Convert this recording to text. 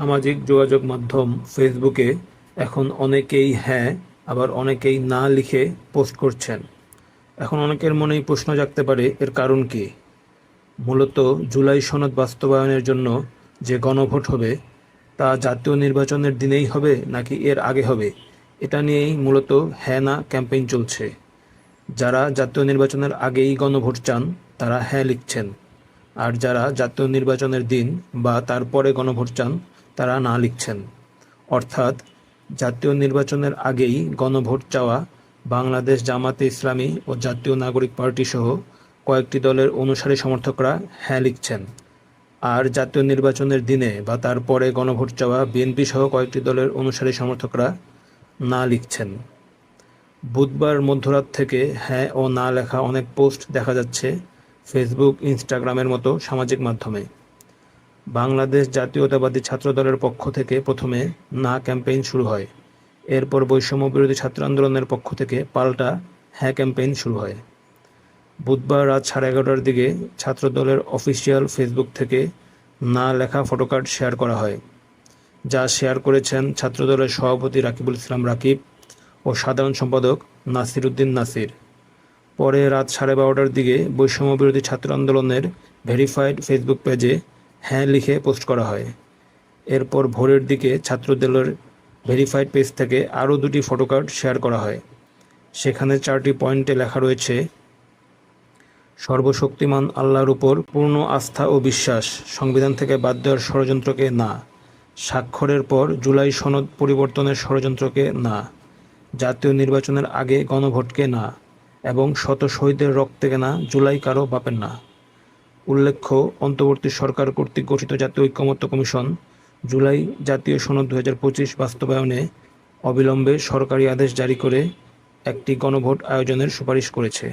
সামাজিক যোগাযোগ মাধ্যম ফেসবুকে এখন অনেকেই হ্যাঁ আবার অনেকেই না লিখে পোস্ট করছেন। এখন অনেকের মনেই প্রশ্ন জাগতে পারে, এর কারণ কি? মূলত জুলাই সনদ বাস্তবায়নের জন্য যে গণভোট হবে, তা জাতীয় নির্বাচনের দিনেই হবে নাকি এর আগে হবে? এটা নিয়েই মূলত হ্যাঁ না ক্যাম্পেইন চলছে। যারা জাতীয় নির্বাচনের আগেই গণভোট চান, তারা হ্যাঁ লিখছেন। আর যারা জাতীয় নির্বাচনের দিন বা তারপরে গণভোট চান তারা না লিখছেন। অর্থাৎ, জাতীয় নির্বাচনের আগেই গণভোট চাওয়া, বাংলাদেশ জামাতে ইসলামী ও জাতীয় নাগরিক পার্টি সহ কয়েকটি দলের অনুসারী সমর্থকরা হ্যাঁ লিখছেন। আর জাতীয় নির্বাচনের দিনে বা তারপরে গণভোট চাওয়া বিএনপি সহ কয়েকটি দলের অনুসারী সমর্থকরা না লিখছেন। বুধবার মধ্যরাত থেকে হ্যাঁ ও না লেখা অনেক পোস্ট দেখা যাচ্ছে ফেসবুক, ইনস্টাগ্রামের মতো সামাজিক মাধ্যমে। বাংলাদেশ জাতীয়তাবাদী ছাত্রদলের পক্ষ থেকে প্রথমে না ক্যাম্পেইন শুরু হয়। এরপর বৈষম্য বিরোধী ছাত্র আন্দোলনের পক্ষ থেকে পাল্টা হ্যাঁ ক্যাম্পেইন শুরু হয়। বুধবার রাত সাড়ে এগারোটার দিকে ছাত্রদলের অফিসিয়াল ফেসবুক থেকে না লেখা ফটোকার্ড শেয়ার করা হয়, যা শেয়ার করেছেন ছাত্রদলের সভাপতি রাকিবুল ইসলাম রাকিব ও সাধারণ সম্পাদক নাসির উদ্দিন নাসির। পরে রাত সাড়ে বারোটার দিকে বৈষম্য বিরোধী ছাত্র আন্দোলনের ভেরিফাইড ফেসবুক পেজে হ্যাঁ লিখে পোস্ট করা হয়। এরপর ভোরের দিকে ছাত্রদলের ভেরিফাইড পেজ থেকে আরও দুটি ফটোকার্ড শেয়ার করা হয়। সেখানে চারটি পয়েন্টে লেখা রয়েছে, সর্বশক্তিমান আল্লাহর উপর পূর্ণ আস্থা ও বিশ্বাস, সংবিধান থেকে বাদ দেওয়ার ষড়যন্ত্রকে না, স্বাক্ষরের পর জুলাই সনদ পরিবর্তনের ষড়যন্ত্রকে না, জাতীয় নির্বাচনের আগে গণভোটকে না, এবং শত শহীদের রক্তে কেনা জুলাই কারও বাপের না। উল্লেখ্য, অন্তর্বর্তী সরকার কর্তৃক গঠিত জাতীয় ঐক্যমত্য কমিশন জুলাই জাতীয় সনদ দু পঁচিশ বাস্তবায়নে অবিলম্বে সরকারি আদেশ জারি করে একটি গণভোট আয়োজনের সুপারিশ করেছে।